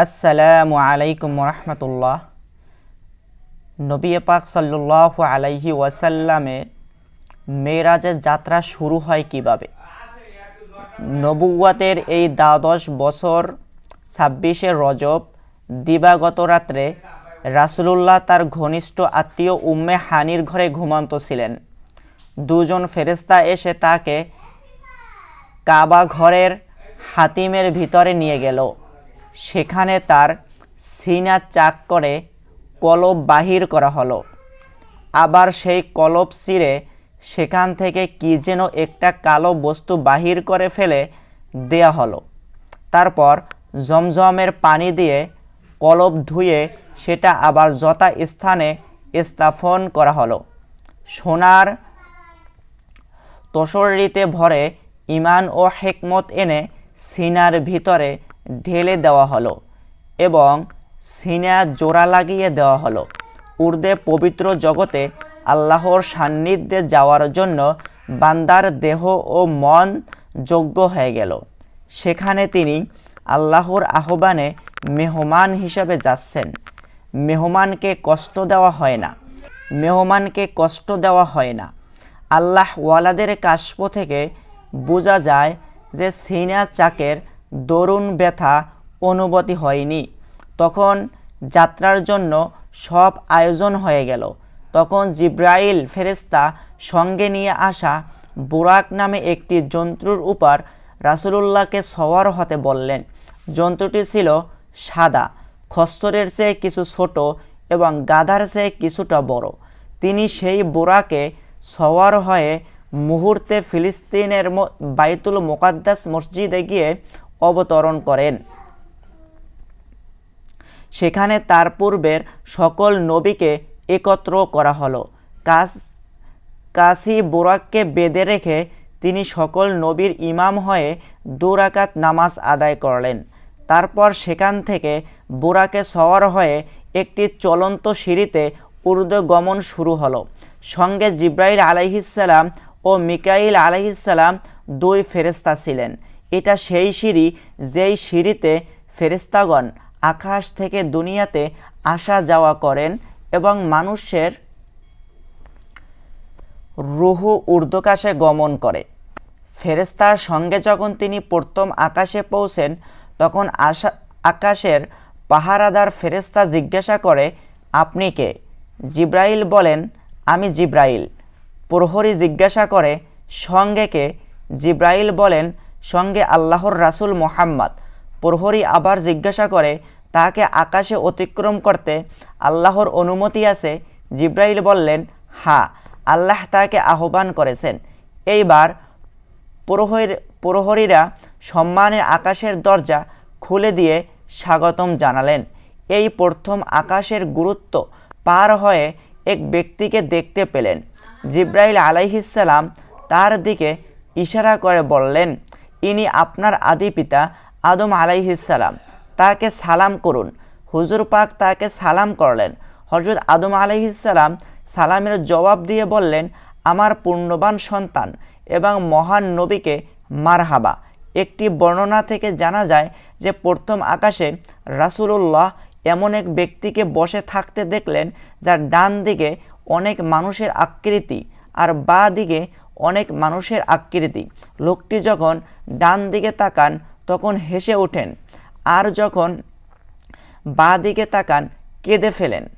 আসসালামু আলাইকুম রহমতুল্লাহ। নবী পাক সাল্লাহ আলাইহি ওয়াসাল্লামের মেয়েরাজের যাত্রা শুরু হয় কীভাবে? নবুয়াতের এই দ্বাদশ বছর ছাব্বিশে রজব দিবাগত রাত্রে রাসুলুল্লাহ তার ঘনিষ্ঠ আত্মীয় উম্মে হানির ঘরে ঘুমান্ত ছিলেন। দুজন ফেরেস্তা এসে তাকে কাবা ঘরের হাতিমের ভিতরে নিয়ে গেল। সেখানে তার সিনা চাক করে কলব বাহির করা হলো। আবার সেই কলব চিরে সেখান থেকে কি যেন একটা কালো বস্তু বাহির করে ফেলে দেয়া হলো। তারপর জমজমের পানি দিয়ে কলব ধুয়ে সেটা আবার যথা স্থানে স্থাপন করা হলো। সোনার তসরিতে ভরে ইমান ও হেকমত এনে সিনার ভিতরে ঢেলে দেওয়া হলো এবং সিনা জোড়া লাগিয়ে দেওয়া হলো। উর্দে পবিত্র জগতে আল্লাহর সান্নিধ্যে যাওয়ার জন্য বান্দার দেহ ও মন যোগ্য হয়ে গেল। সেখানে তিনি আল্লাহর আহ্বানে মেহমান হিসাবে যাচ্ছেন। মেহমানকে কষ্ট দেওয়া হয় না। মেহমানকে কষ্ট দেওয়া হয় না। আল্লাহ ওয়ালাদের কাশ্প থেকে বোঝা যায় যে সিনা চাকের দরুণ ব্যথা অনুভূতি হয়নি। তখন যাত্রার জন্য সব আয়োজন হয়ে গেল। তখন জিব্রাইল ফেরেস্তা সঙ্গে নিয়ে আসা বুরাক নামে একটি জন্তুর উপর রাসুলুল্লাহকে সওয়ার হতে বললেন। জন্তুটি ছিল সাদা, খস্তরের চেয়ে কিছু ছোট এবং গাধার চেয়ে কিছুটা বড়। তিনি সেই বোরাকে সওয়ার হয়ে মুহূর্তে ফিলিস্তিনের বাইতুল মোকাদ্দাস মসজিদে গিয়ে অবতরণ করেন। সেখানে তার পূর্বের সকল নবীকে একত্র করা হলো। কাস কাশি বোরাককে বেঁধে রেখে তিনি সকল নবীর ইমাম হয়ে দুরাকাত নামাজ আদায় করলেন। তারপর সেখান থেকে বোরাকে সওয়ার হয়ে একটি চলন্ত সিঁড়িতে উর্দু গমন শুরু হলো। সঙ্গে জিব্রাইল আলাইহিসাল্লাম ও মিকাইল আলাইহিসাল্লাম দুই ফেরেস্তা ছিলেন। এটা সেই সিঁড়ি, যেই সিঁড়িতে ফেরেস্তাগণ আকাশ থেকে দুনিয়াতে আসা যাওয়া করেন এবং মানুষের রুহু ঊর্ধ্বকাশে গমন করে। ফেরেস্তার সঙ্গে যখন তিনি প্রথম আকাশে পৌঁছেন, তখন আশা, আকাশের পাহারাদার ফেরেস্তা জিজ্ঞাসা করে, আপনি কে? জিব্রাইল বলেন, আমি জিব্রাইল। প্রহরী জিজ্ঞাসা করে, সঙ্গে কে? জিব্রাইল বলেন সঙ্গে আল্লাহর রাসুল মোহাম্মদ। প্রহরী আবার জিজ্ঞাসা করে তাকে আকাশে অতিক্রম করতে আল্লাহর অনুমতি আছে? জিব্রাইল বললেন হ্যাঁ আল্লাহ তাকে আহ্বান করেছেন। এইবার প্রহর প্রহরীরা সম্মানের আকাশের দরজা খুলে দিয়ে স্বাগতম জানালেন। এই প্রথম আকাশের গুরুত্ব পার হয়ে এক ব্যক্তিকে দেখতে পেলেন। জিব্রাইল আলাইহিসাল্লাম তার দিকে ইশারা করে বললেন ইনি আপনার আদি পিতা আদম আলাইহিসাল্লাম তাকে সালাম করুন। হুজুর পাক তাকে সালাম করলেন। হজরত আদম আলাইহিসাল্লাম সালামের জবাব দিয়ে বললেন, আমার পূর্ণবান সন্তান এবং মহান নবীকে মারহাবা। একটি বর্ণনা থেকে জানা যায় যে প্রথম আকাশে রাসুলুল্লাহ এমন এক ব্যক্তিকে বসে থাকতে দেখলেন, যার ডান দিকে অনেক মানুষের আকৃতি আর বা দিকে অনেক মানুষের আকৃতি। লোকটি যখন ডান দিকে তাকান, তখন হেসে ওঠেন। আর যখন বা দিকে তাকান, কেঁদে ফেলেন।